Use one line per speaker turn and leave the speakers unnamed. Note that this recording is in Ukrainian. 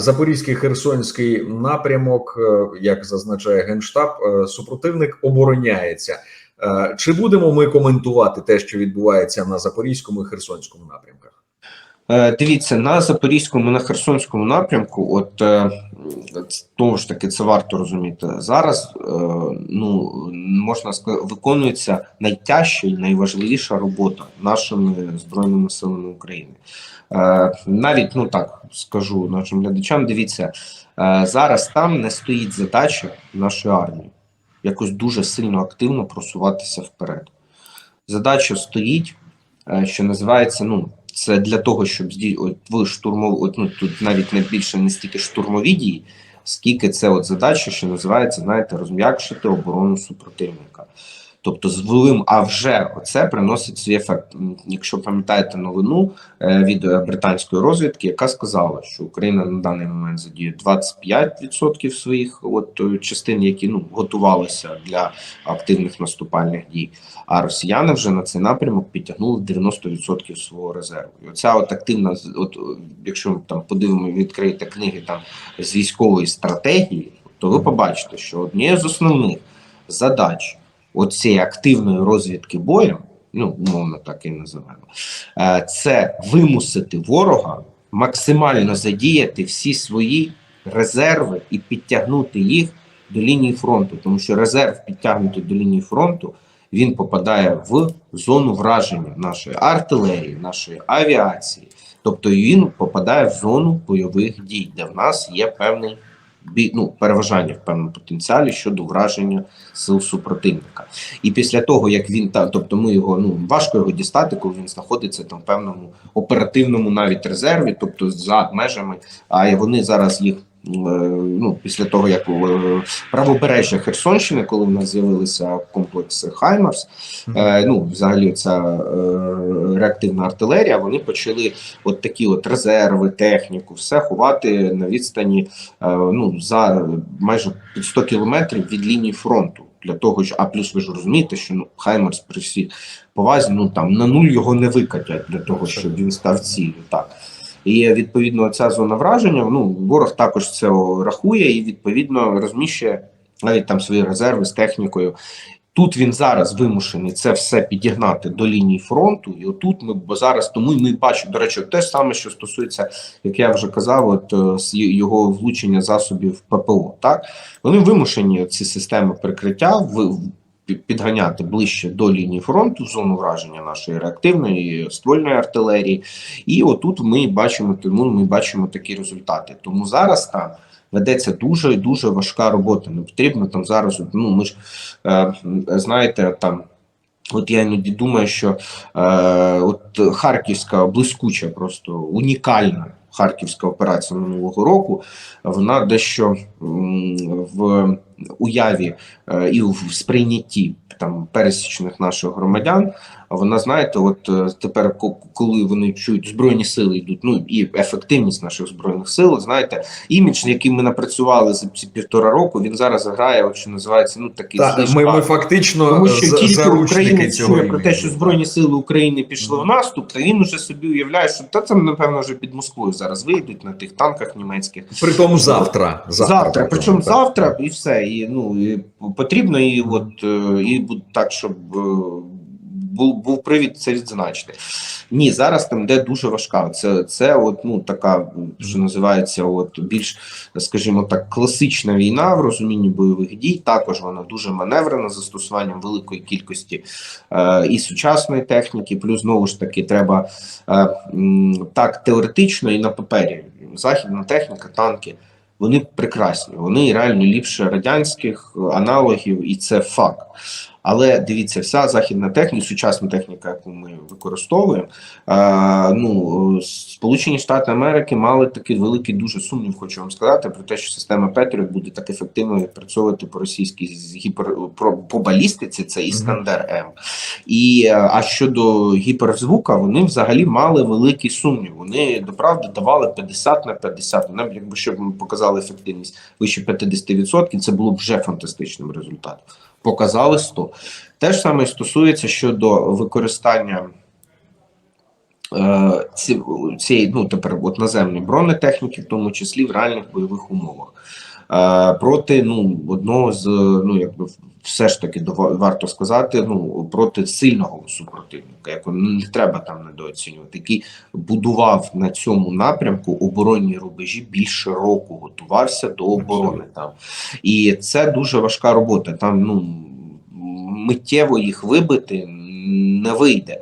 Запорізький Херсонський напрямок, е, як зазначає генштаб, е, супротивник обороняється. Е, Чи будемо ми коментувати те, що відбувається на запорізькому і херсонському напрямках?
Дивіться, на Запорізькому, на Херсонському напрямку, от знову ж таки, це варто розуміти. Зараз ну можна сказати, виконується найтяжча і найважливіша робота нашими збройними силами України. Е, Навіть ну так скажу нашим глядачам. Дивіться, е, зараз там не стоїть задача нашої армії якось дуже сильно активно просуватися вперед. Задача стоїть, е, що називається, ну. Це для того, щоб зді... от ви штурмов... ну, тут навіть не більше не стільки штурмові дії, скільки це от задача, що називається, знаєте, розм'якшити оборону супротивника. Тобто з велим, а вже оце приносить свій ефект. Якщо пам'ятаєте новину е, від е, британської розвідки, яка сказала, що Україна на даний момент задіє 25% своїх от е, частин, які ну готувалися для активних наступальних дій. А росіяни вже на цей напрямок підтягнули 90% свого резерву. І оця от активна, от якщо ми там подивимо, відкриєте книги там з військової стратегії, то ви побачите, що однією з основних задач оцієї активної розвідки боєм, ну умовно так і називаємо, е, це вимусити ворога максимально задіяти всі свої резерви і підтягнути їх до лінії фронту, тому що резерв підтягнутий до лінії фронту він попадає в зону враження нашої артилерії, нашої авіації, тобто він попадає в зону бойових дій, де в нас є певний ну, переважання в певному потенціалі щодо враження сил супротивника. І після того, як він та, тобто ми його ну важко його дістати, коли він знаходиться там в певному оперативному навіть резерві, тобто за межами, а вони зараз їх. Е, Ну, після того, як е, правобережжя Херсонщини, коли в нас з'явилися комплекси Хаймарс, е, ну взагалі ця е, реактивна артилерія, вони почали от такі от резерви, техніку, все ховати на відстані е, ну за майже під 100 кілометрів від лінії фронту. Для того що, а плюс ви ж розумієте, що ну Хаймерс при всій повазі, ну там на нуль його не викатять для того, щоб він став ціллю. Так і відповідно ця зона враження. Ну ворог також це рахує і відповідно розміщує навіть там свої резерви з технікою. Тут він зараз вимушений це все підігнати до лінії фронту, і отут ми бо зараз тому ми бачимо до речі, те ж саме, що стосується, як я вже казав, от е, його влучення засобів ППО. Так вони вимушені ці системи прикриття підганяти ближче до лінії фронту, зону враження нашої реактивної ствольної артилерії. І отут ми бачимо, тому ми бачимо такі результати. Тому зараз там ведеться дуже і дуже важка робота. Не потрібно там зараз. Ну ми ж е, знаєте, там. От я іноді думаю, що е, от Харківська блискуча, просто унікальна Харківська операція минулого року, вона дещо в уяві е, і в сприйнятті там пересічних наших громадян. Вона, знаєте, от е, тепер, ко- коли вони чують збройні сили йдуть, ну і ефективність наших збройних сил, знаєте, імідж, який ми напрацювали за ці півтора року, він зараз грає, от що називається, ну такий
Та,
злий
ми, ми фактично
Тому що тільки Українець чує про те, що Збройні Сили України пішли в наступ, то він уже собі уявляє, що та там, напевно, вже під Москвою зараз вийдуть на тих танках німецьких.
При тому завтра.
Завтра,
Завтра,
причому завтра, і все. І, ну, і потрібно і от е, і так, щоб е, був, був привід це відзначити. Ні, зараз там де дуже важка. Це, це от, ну, така, що називається, от, більш, скажімо так, класична війна в розумінні бойових дій. Також вона дуже маневрена застосуванням великої кількості е, і сучасної техніки. Плюс знову ж таки треба е, так теоретично і на папері. Західна техніка, танки. Вони прекрасні, вони реально ліпше радянських аналогів, і це факт. Але дивіться, вся західна техніка, сучасна техніка, яку ми використовуємо, е, ну Сполучені Штати Америки мали такий великий дуже сумнів, хочу вам сказати, про те, що система Петріот буде так ефективно відпрацьовувати по російській гіпер про по балістиці. Це Іскандер М. І е, а щодо гіперзвука, вони взагалі мали великий сумнів. Вони до правди давали 50 на 50. Нам, якби щоб ми показали ефективність вище 50%, це було б вже фантастичним результатом. Показали 100. Те ж саме стосується щодо використання е, цієї, ну тепер от наземної бронетехніки, в тому числі в реальних бойових умовах. Е, проти ну одного з ну якби все ж таки варто сказати, ну проти сильного супротивника, якого не треба там недооцінювати, який будував на цьому напрямку оборонні рубежі більше року, готувався до оборони там, і це дуже важка робота. Там ну миттєво їх вибити не вийде.